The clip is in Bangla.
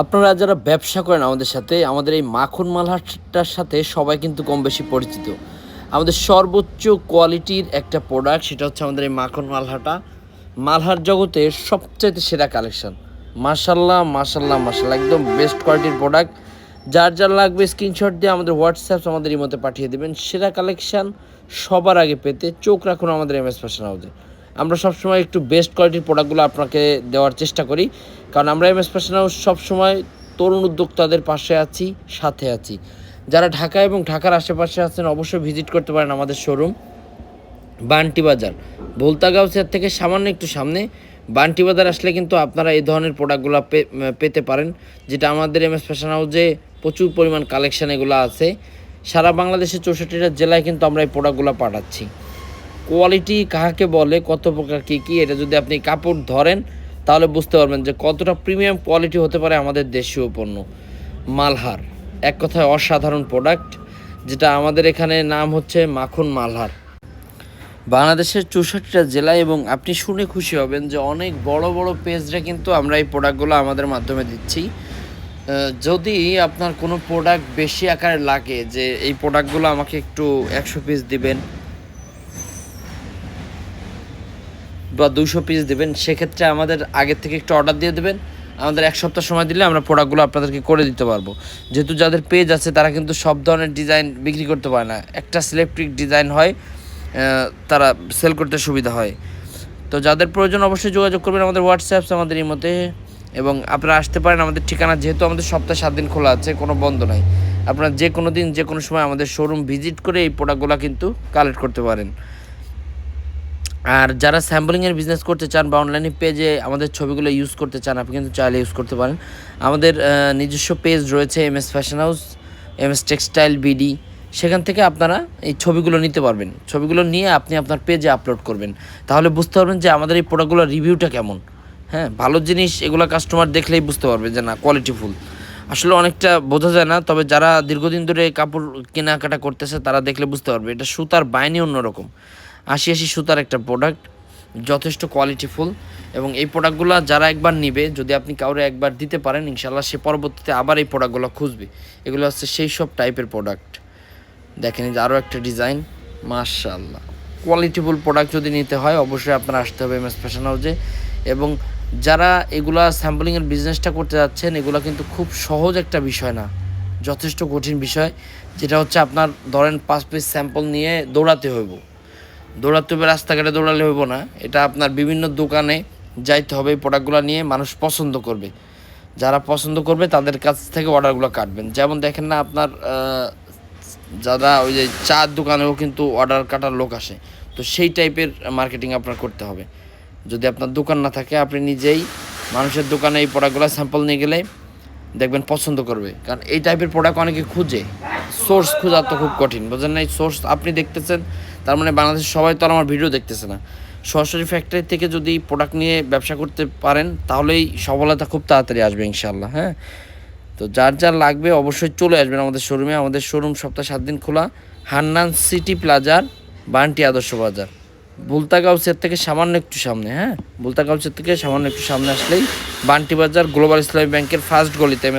আপনারা যারা ব্যবসা করেন আমাদের সাথে, আমাদের এই মাখন মালহাটার সাথে সবাই কিন্তু কম বেশি পরিচিত। আমাদের সর্বোচ্চ কোয়ালিটির একটা প্রোডাক্ট সেটা হচ্ছে আমাদের এই মাখন মালহাটা। মালহার জগতের সবচাইতে সেরা কালেকশন মাশাল্লাহ মাশাল্লাহ মাশাল্লাহ একদম বেস্ট কোয়ালিটির প্রোডাক্ট যার যার লাগবে স্ক্রিনশট দিয়ে আমাদের হোয়াটসঅ্যাপ আমাদের এই মধ্যে পাঠিয়ে দেবেন। সেরা কালেকশন সবার আগে পেতে চোখ রাখুন আমাদের এম এস ফ্যাশন হাউসে আমরা সবসময় একটু বেস্ট কোয়ালিটির প্রোডাক্টগুলো আপনাকে দেওয়ার চেষ্টা করি। কারণ আমরা এম এস ফ্যাশন হাউস সবসময় তরুণ উদ্যোক্তাদের পাশে আছি, সাথে আছি। যারা ঢাকা এবং ঢাকার আশেপাশে আছেন, অবশ্যই ভিজিট করতে পারেন আমাদের শোরুম বান্টি বাজার। ভোলতাগাঁওসের থেকে সামান্য একটু সামনে, বান্টি বাজার আসলে কিন্তু আপনারা এই ধরনের প্রোডাক্টগুলো পেতে পারেন, যেটা আমাদের এম এস ফ্যাশন হাউসে প্রচুর পরিমাণ কালেকশান এগুলো আছে। সারা বাংলাদেশের চৌষট্টিটা জেলায় কিন্তু আমরা এই প্রোডাক্টগুলো পাঠাচ্ছি। কোয়ালিটি কাহাকে বলে, কত প্রকার কী কী, এটা যদি আপনি কাপড় ধরেন, তাহলে বুঝতে পারবেন যে কতটা প্রিমিয়াম কোয়ালিটি হতে পারে আমাদের দেশীয় পণ্য। মালহার, এক কথায় অসাধারণ প্রোডাক্ট যেটা আমাদের এখানে নাম হচ্ছে মাখন মালহার। বাংলাদেশের চৌষট্টিটা জেলায় এবং আপনি শুনে খুশি হবেন যে অনেক বড় বড় পেজরা কিন্তু আমরা এই প্রোডাক্টগুলো আমাদের মাধ্যমে দিচ্ছি। যদি আপনার কোনো প্রোডাক্ট বেশি আকারে লাগে যে এই প্রোডাক্টগুলো আমাকে একটু একশো পিস দিবেন বা দুশো পিস দেবেন, সেক্ষেত্রে আমাদের আগের থেকে একটু অর্ডার দিয়ে দেবেন। আমাদের এক সপ্তাহ সময় দিলে আমরা প্রোডাক্টগুলো আপনাদেরকে করে দিতে পারব। যেহেতু যাদের পেজ আছে, তারা কিন্তু সব ধরনের ডিজাইন বিক্রি করতে পারে না। একটা সিলেক্ট্রিক ডিজাইন হয় তারা সেল করতে সুবিধা হয়। তো যাদের প্রয়োজন অবশ্যই যোগাযোগ করবেন আমাদের হোয়াটসঅ্যাপ আমাদের এই মতে এবং আপনারা আসতে পারেন, আমাদের ঠিকানা যেহেতু আমাদের সপ্তাহে সাত দিন খোলা আছে, কোনো বন্ধ নাই। আপনারা যে কোনো দিন যে কোনো সময় আমাদের শোরুম ভিজিট করে এই প্রোডাক্টগুলো কিন্তু কালেক্ট করতে পারেন। আর যারা স্যাম্পলিংয়ের বিজনেস করতে চান বা অনলাইনে পেজে আমাদের ছবিগুলো ইউজ করতে চান, আপনি কিন্তু চাইলে ইউজ করতে পারেন। আমাদের নিজস্ব পেজ রয়েছে M S fashion house M S textile BD সেখান থেকে আপনারা এই ছবিগুলো নিতে পারবেন। ছবিগুলো নিয়ে আপনি আপনার পেজে আপলোড করবেন। তাহলে বুঝতে পারবেন যে আমাদের এই প্রোডাক্টগুলোর রিভিউটা কেমন। হ্যাঁ ভালো জিনিস এগুলো কাস্টমার দেখলেই বুঝতে পারবে যে না কোয়ালিটিফুল আসলে অনেকটা বোঝা যায় না, তবে যারা দীর্ঘদিন ধরে কাপড় কেনাকাটা করতেছে, তারা দেখলে বুঝতে পারবে এটা সুতার বাইনি অন্যরকম। আশি আশি সুতার একটা প্রোডাক্ট যথেষ্ট কোয়ালিটিফুল এবং এই প্রোডাক্টগুলো যারা একবার নিবে, যদি আপনি কাউরে একবার দিতে পারেন ইনশাল্লাহ সে পরবর্তীতে আবার এই প্রোডাক্টগুলো খুঁজবে। এগুলো হচ্ছে সেই সব টাইপের প্রোডাক্ট দেখেন যে আরও একটা ডিজাইন মার্শাল্লাহ কোয়ালিটিফুল প্রোডাক্ট যদি নিতে হয়, অবশ্যই আপনারা আসতে হবে এম এস ফ্যাশন হাউসে এবং যারা এগুলা স্যাম্পলিংয়ের বিজনেসটা করতে যাচ্ছেন, এগুলো কিন্তু খুব সহজ একটা বিষয় না। যথেষ্ট কঠিন বিষয়, যেটা হচ্ছে আপনার ধরেন পাঁচ পিস স্যাম্পল নিয়ে দৌড়াতে হইব। দৌড়াতে হবে, রাস্তাঘাটে দৌড়ালে হইব না। এটা আপনার বিভিন্ন দোকানে যাইতে হবে, এই প্রোডাক্টগুলো নিয়ে মানুষ পছন্দ করবে। যারা পছন্দ করবে, তাদের কাছ থেকে অর্ডারগুলো কাটবেন। যেমন দেখেন না, আপনার যারা ওই যে চার দোকানেও কিন্তু অর্ডার কাটার লোক আসে, তো সেই টাইপের মার্কেটিং আপনার করতে হবে। যদি আপনার দোকান না থাকে, আপনি নিজেই মানুষের দোকানে এই প্রোডাক্টগুলো স্যাম্পল নিয়ে গেলে দেখবেন পছন্দ করবে। কারণ এই টাইপের প্রোডাক্ট অনেকে খুঁজে। সোর্স খোঁজা তো খুব কঠিন, বোঝেন না এই সোর্স আপনি দেখতেছেন তার মানে বাংলাদেশের সবাই তো আর আমার ভিডিও দেখতেছে না। সরাসরি ফ্যাক্টরি থেকে যদি প্রোডাক্ট নিয়ে ব্যবসা করতে পারেন, তাহলেই সফলতা খুব তাড়াতাড়ি আসবে ইনশাল্লাহ হ্যাঁ? তো যার যার লাগবে অবশ্যই চলে আসবেন আমাদের শোরুমে আমাদের শোরুম সপ্তাহে সাত দিন খোলা। হান্নান সিটি প্লাজার বান্টি আদর্শ বাজার। বুলতাগাউসের থেকে সামান্য একটু সামনে হ্যাঁ? বুলতাগাউসের থেকে সামান্য একটু সামনে আসলেই বান্টি বাজার গ্লোবাল ইসলামী ব্যাংকের ফার্স্ট গলিতে এম